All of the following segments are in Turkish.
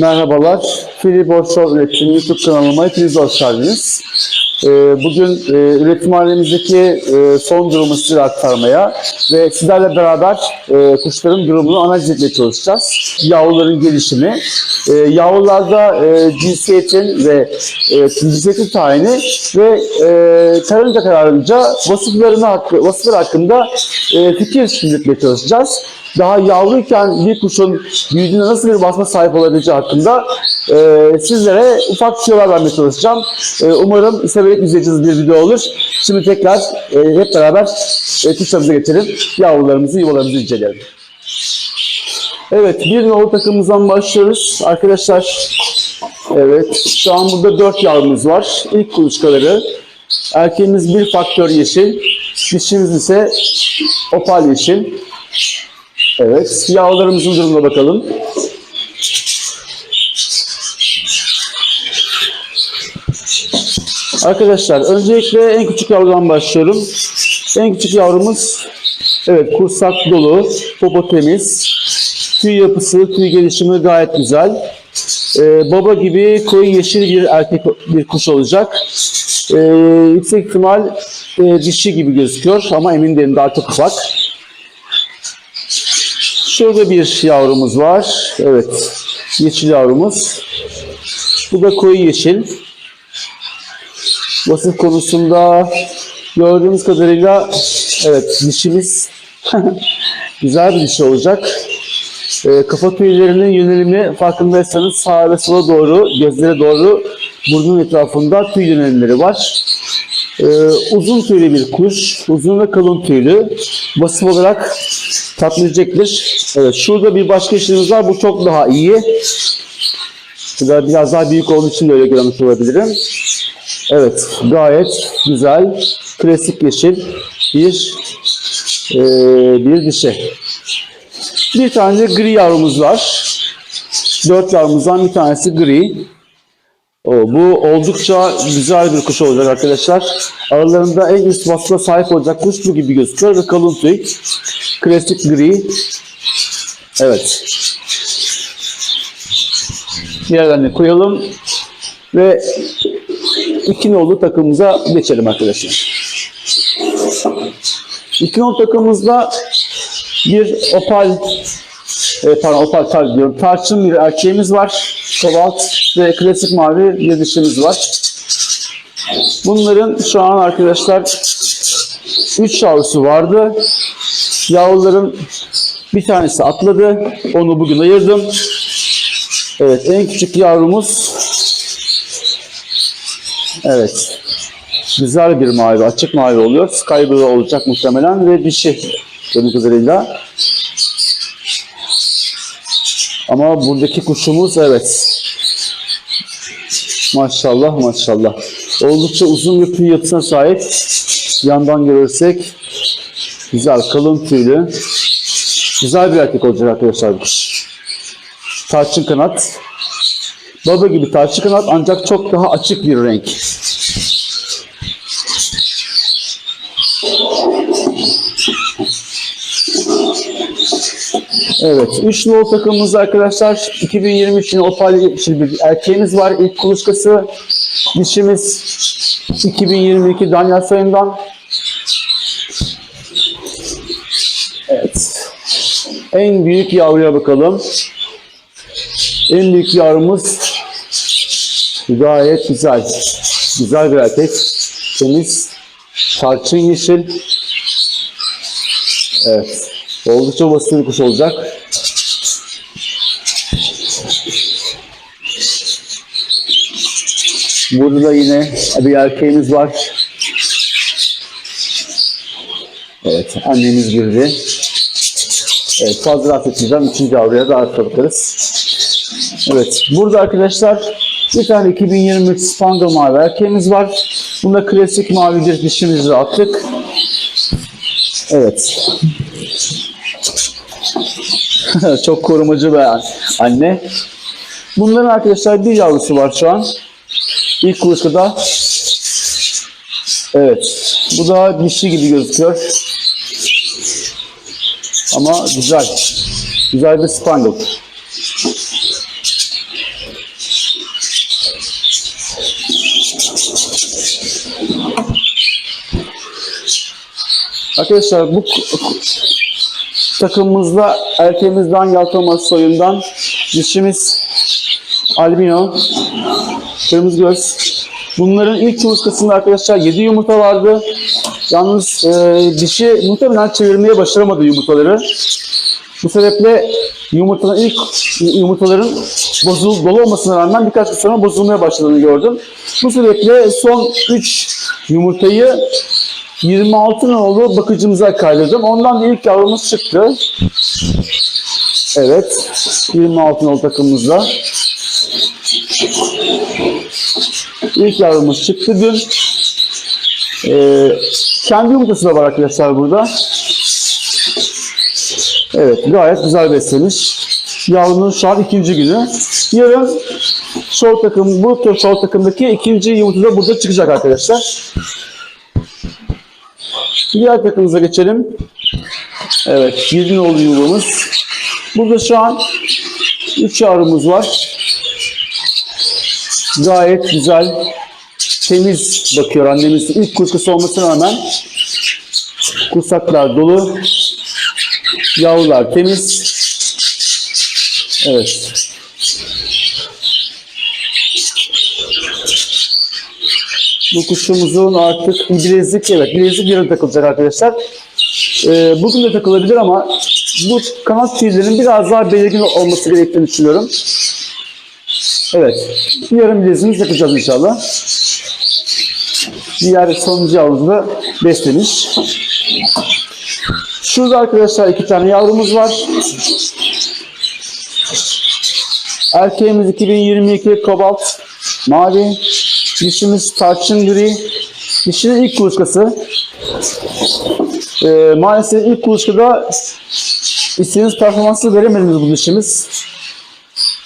Merhabalar. Filip Offshore Üretim YouTube kanalıma hepiniz hoş geldiniz. Ee, Bugün e, üretim halimizdeki e, son durumu size aktarmaya ve sizlerle beraber e, kuşların durumunu analiz etmeye çalışacağız. Yavruların gelişimi, yavrularda cinsiyetin ve cinsiyetin tayini ve karınca kararınca vasıflarını hakkı, vasıflar hakkında fikir yürütmeye çalışacağız daha yavruyken bir kuşun büyüdüğünde nasıl bir basma sahip olabileceği hakkında e, sizlere ufak tüyolar vermeye çalışacağım. E, umarım severek izleyeceğiniz bir video olur. Şimdi tekrar e, hep beraber e, kuşlarımıza geçelim. Yavrularımızı, yuvalarımızı inceleyelim. Evet, bir nolu takımımızdan başlıyoruz. Arkadaşlar, evet, şu an burada dört yavrumuz var. İlk kuluçkaları. Erkeğimiz bir faktör yeşil, dişimiz ise opal yeşil. Evet, yavrularımızın durumuna bakalım. Arkadaşlar, öncelikle en küçük yavrudan başlıyorum. En küçük yavrumuz, evet kursak dolu, popo temiz, tüy yapısı, tüy gelişimi gayet güzel. Ee, baba gibi koyu yeşil bir erkek bir kuş olacak. Ee, yüksek ihtimal e, dişi gibi gözüküyor ama emin değilim daha çok ufak. Şurada bir yavrumuz var. Evet. Yeşil yavrumuz. Bu da koyu yeşil. Vasıf konusunda gördüğümüz kadarıyla evet dişimiz güzel bir dişi olacak. Ee, kafa tüylerinin yönelimi farkındaysanız sağa ve sola doğru, gözlere doğru burnun etrafında tüy yönelimleri var. Ee, uzun tüylü bir kuş, uzun ve kalın tüylü. Vasıf olarak tatmin. Evet, şurada bir başka işimiz var. Bu çok daha iyi. Şurada biraz daha büyük olduğu için de öyle görmüş olabilirim. Evet, gayet güzel, klasik yeşil bir e, bir dişi. Bir tane de gri yavrumuz var. Dört yavrumuzdan bir tanesi gri. Bu oldukça güzel bir kuş olacak arkadaşlar. Aralarında en üst vasfa sahip olacak kuş bu gibi gözüküyor ve kalın tüy. Klasik gri. Evet. Yerlerine koyalım ve iki nolu takımımıza geçelim arkadaşlar. İki nolu takımımızda bir opal e, pardon opal tar diyorum. Tarçın bir erkeğimiz var. Kobalt ve klasik mavi bir dişimiz var. Bunların şu an arkadaşlar 3 yavrusu vardı. Yavruların bir tanesi atladı. Onu bugün ayırdım. Evet en küçük yavrumuz Evet. Güzel bir mavi, açık mavi oluyor. Sky olacak muhtemelen ve dişi benim kadarıyla. Ama buradaki kuşumuz evet. Maşallah maşallah. Oldukça uzun bir tüy yapısına sahip. Yandan görürsek güzel kalın tüylü. Güzel bir erkek olacak arkadaşlar bu kuş. Tarçın kanat. Baba gibi tarçın kanat ancak çok daha açık bir renk. Evet, 3 nol takımımızda arkadaşlar 2023 için opal yeşil bir erkeğimiz var. İlk kuluçkası dişimiz 2022 Danyal sayından. Evet. En büyük yavruya bakalım. En büyük yavrumuz gayet güzel. Güzel bir erkek. Temiz. Tarçın yeşil. Evet. Oldukça basit bir kuş olacak. Burada da yine bir erkeğimiz var. Evet, annemiz girdi. Evet, fazla rahat etmeyeceğim. Üçüncü avluya daha rahat bakarız. Evet, burada arkadaşlar bir tane 2023 Spangle mavi erkeğimiz var. Bunda klasik mavi bir dişimizi attık. Evet. Çok korumacı bir anne. Bunların arkadaşlar bir yavrusu var şu an. İlk kuruşta da Evet. Bu daha dişi gibi gözüküyor. Ama güzel. Güzel bir spangle. Arkadaşlar bu takımımızda erkeğimizden Yaltama soyundan dişimiz albino, kırmızı göz. Bunların ilk yumurtasında arkadaşlar 7 yumurta vardı. Yalnız e, dişi muhtemelen çevirmeye başaramadı yumurtaları. Bu sebeple yumurtanın ilk yumurtaların bozul dolu olmasına rağmen birkaç gün sonra bozulmaya başladığını gördüm. Bu sebeple son 3 yumurtayı 26 nolu bakıcımıza kaydırdım. Ondan da ilk yavrumuz çıktı. Evet. 26 nolu takımımızda. İlk yavrumuz çıktı dün. Ee, kendi yumurtası da var arkadaşlar burada. Evet gayet güzel beslemiş. Yavrunun şu an ikinci günü. Yarın show takım, bu tür show takımdaki ikinci yumurta da burada çıkacak arkadaşlar. Diğer takımımıza geçelim. Evet, 20 oldu yuvamız. Burada şu an 3 yavrumuz var. Gayet güzel, temiz bakıyor annemiz. İlk kuşkusu olmasına rağmen kursaklar dolu, yavrular temiz. Evet. Bu kuşumuzun artık bilezik, evet bilezik yarın takılacak arkadaşlar. Ee, bugün de takılabilir ama bu kanat tüylerinin biraz daha belirgin olması gerektiğini düşünüyorum. Evet, yarın bileziğimizi takacağız inşallah. Diğer sonuncu yavrumuz da beslemiş. Şurada arkadaşlar iki tane yavrumuz var. Erkeğimiz 2022 kobalt mavi. Dişimiz tarçın gri. Dişinin ilk kuluçkası. Ee, maalesef ilk kuluçkada istediğiniz performansı veremediniz bu dişimiz.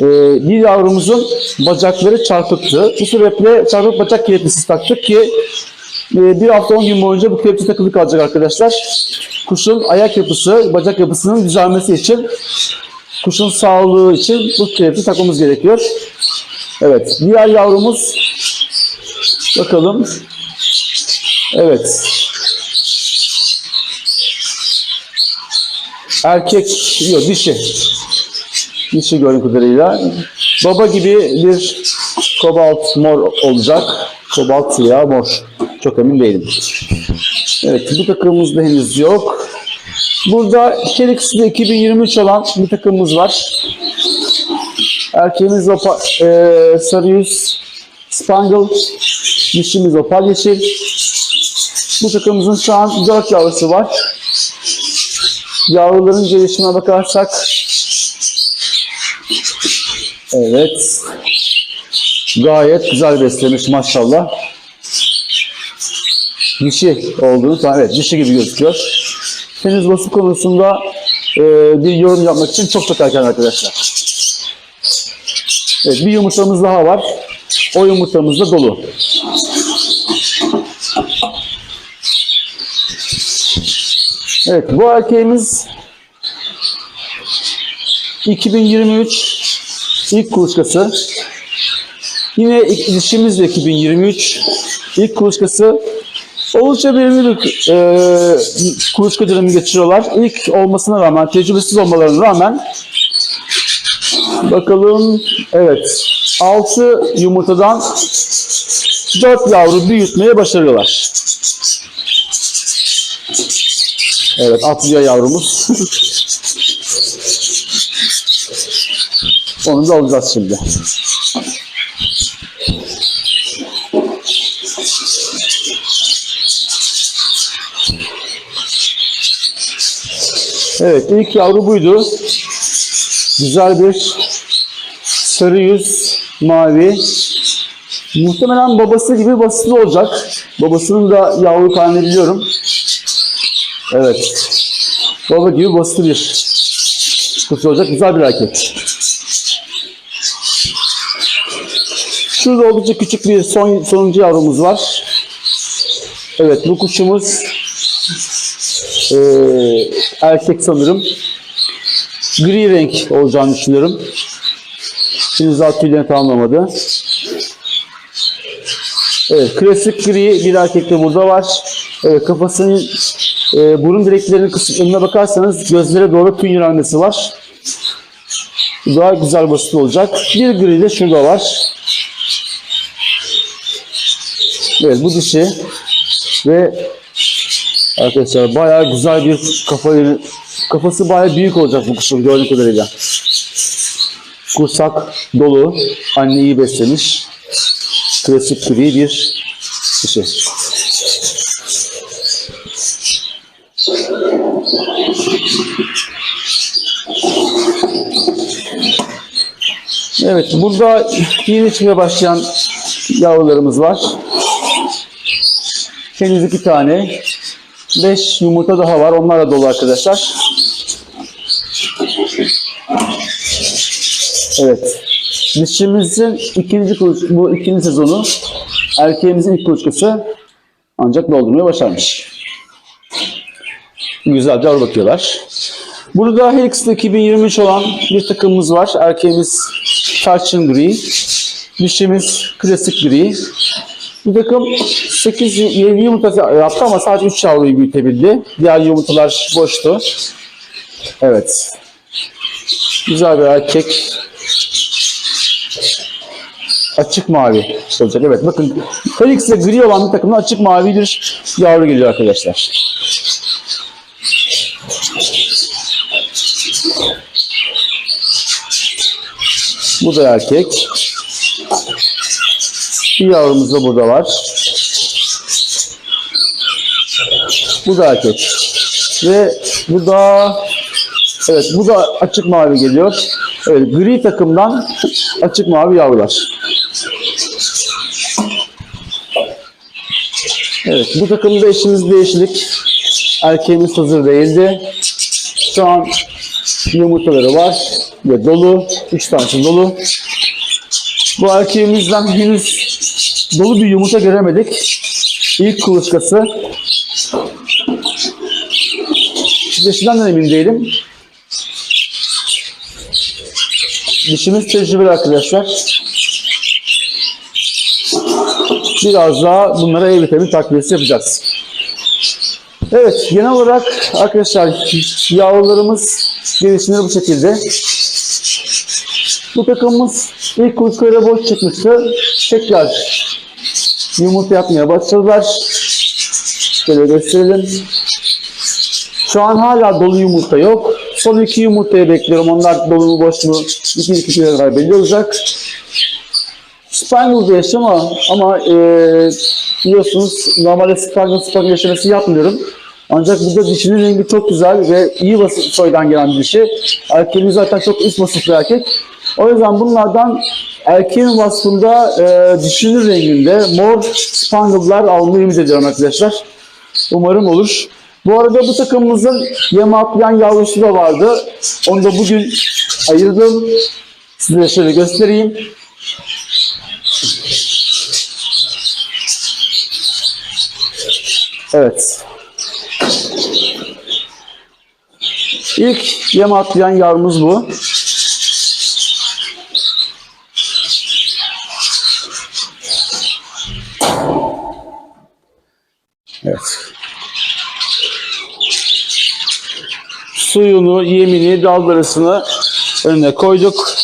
Ee, bir yavrumuzun bacakları çarpıktı. Bu sebeple çarpık bacak kelepçesi taktık ki e, bir hafta 10 gün boyunca bu kelepçe takılı kalacak arkadaşlar. Kuşun ayak yapısı, bacak yapısının düzelmesi için, kuşun sağlığı için bu kelepçe takmamız gerekiyor. Evet, diğer yavrumuz bakalım. Evet. Erkek, yok dişi. Dişi gördüğüm kadarıyla. Baba gibi bir kobalt mor olacak. Kobalt ya mor. Çok emin değilim. Evet bu takımımızda henüz yok. Burada Kelix'de 2023 olan bir takımımız var. Erkeğimiz opa, e, sarı yüz spangle, dişimiz opal yeşil. Bu takımımızın şu an 4 yavrusu var. Yavruların gelişimine bakarsak Evet. Gayet güzel beslemiş maşallah. Dişi olduğunu evet dişi gibi gözüküyor. Henüz basın konusunda e, bir yorum yapmak için çok çok erken arkadaşlar. Evet bir yumurtamız daha var. O yumurtamız da dolu. Evet bu erkeğimiz 2023 ilk kuluçkası. Yine dişimiz de 2023 ilk kuluçkası. Oldukça verimli bir e, kuluçka dönemi geçiriyorlar. İlk olmasına rağmen, tecrübesiz olmalarına rağmen bakalım evet 6 yumurtadan 4 yavru büyütmeye başarıyorlar. Evet atlıyor yavrumuz. Onu da alacağız şimdi. Evet ilk yavru buydu. Güzel bir sarı yüz mavi. Muhtemelen babası gibi basılı olacak. Babasının da yavru karnını biliyorum. Evet. Baba gibi basılı bir kutu olacak. Güzel bir erkek. Şurada oldukça küçük bir son, sonuncu yavrumuz var. Evet bu kuşumuz eee, erkek sanırım. Gri renk olacağını düşünüyorum. Şimdi zaten tüylerini tamamlamadı. Evet klasik gri bir erkek de burada var. Evet kafasının e, burun direklerinin kısım önüne bakarsanız gözlere doğru tüy yönelmesi var. Daha güzel basit olacak. Bir gri de şurada var. Evet bu dişi ve arkadaşlar bayağı güzel bir kafayı kafası bayağı büyük olacak bu kuşun gördüğüm kadarıyla. Kursak dolu, anne iyi beslemiş. Klasik gri bir dişi. Evet, burada yeni çıkmaya başlayan yavrularımız var. Henüz iki tane. Beş yumurta daha var. Onlar da dolu arkadaşlar. Evet. Dişimizin ikinci kuluç, bu ikinci sezonu erkeğimizin ilk kuluçkası ancak doldurmaya başarmış. Güzelce avru bakıyorlar. Burada Helix'te 2023 olan bir takımımız var. Erkeğimiz Tarçın Gri. Dişimiz Klasik Gri. Bu takım 8 7 yumurta yaptı ama sadece 3 yavruyu büyütebildi. Diğer yumurtalar boştu. Evet. Güzel bir erkek. Açık mavi olacak. Evet bakın Felix ile gri olan bir takımda açık mavi bir yavru geliyor arkadaşlar. Bu da erkek. Bir yavrumuz da burada var. Bu da erkek. Ve bu da evet bu da açık mavi geliyor. Evet gri takımdan açık mavi yavrular. Evet bu takımda eşimiz değişiklik. Erkeğimiz hazır değildi. Şu an yumurtaları var ve dolu. Üç tanesi dolu. Bu erkeğimizden henüz dolu bir yumurta göremedik. İlk kuluçkası. Dişinden de emin değilim. Dişimiz tecrübeli arkadaşlar. Biraz daha bunlara E vitamini takviyesi yapacağız. Evet, genel olarak arkadaşlar yavrularımız gelişimleri bu şekilde. Bu takımımız ilk kuluçkayla boş çıkmıştı. Tekrar yumurta yapmaya başladılar. Şöyle gösterelim. Şu an hala dolu yumurta yok. Son iki yumurtayı bekliyorum. Onlar dolu mu boş mu? İki iki kadar belli olacak. Spangle'da yaşama ama e, biliyorsunuz normalde Spangle Spangle yaşaması yapmıyorum. Ancak burada dişinin rengi çok güzel ve iyi vasıf soydan gelen bir dişi. Erkeğimiz zaten çok üst vasıflı erkek. O yüzden bunlardan erkeğin vasfında e, dişinin renginde mor Spangle'lar almayı ümit ediyorum arkadaşlar. Umarım olur. Bu arada bu takımımızın yeme atlayan yavrusu da vardı. Onu da bugün ayırdım. Size şöyle göstereyim. Evet. İlk yem atlayan yavrumuz bu. Evet. Suyunu, yemini, dalgarısını önüne koyduk.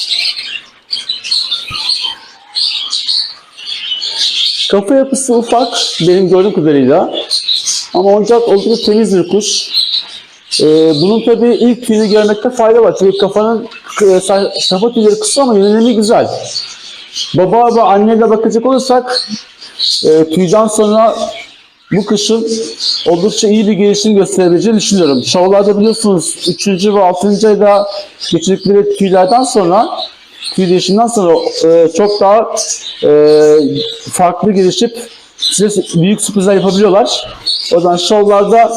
Kafa yapısı ufak benim gördüğüm kadarıyla. Ama ancak oldukça temiz bir kuş. Ee, bunun tabii ilk tüyünü görmekte fayda var. Çünkü kafanın e, kafa tüyleri kısa ama yönelimi güzel. Baba ve anneyle bakacak olursak e, tüyden sonra bu kışın oldukça iyi bir gelişim gösterebileceğini düşünüyorum. Şovlarda biliyorsunuz 3. ve 6. ayda geçirdikleri tüylerden sonra tüy değişiminden sonra e, çok daha e, farklı gelişip size büyük sürprizler yapabiliyorlar. O yüzden şovlarda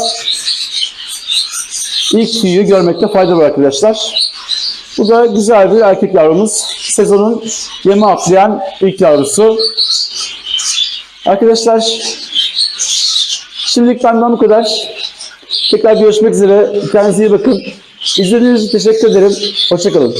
ilk tüyü görmekte fayda var arkadaşlar. Bu da güzel bir erkek yavrumuz. Sezonun yeme atlayan ilk yavrusu. Arkadaşlar şimdilik benden bu kadar. Tekrar görüşmek üzere. Kendinize iyi bakın. İzlediğiniz için teşekkür ederim. Hoşçakalın.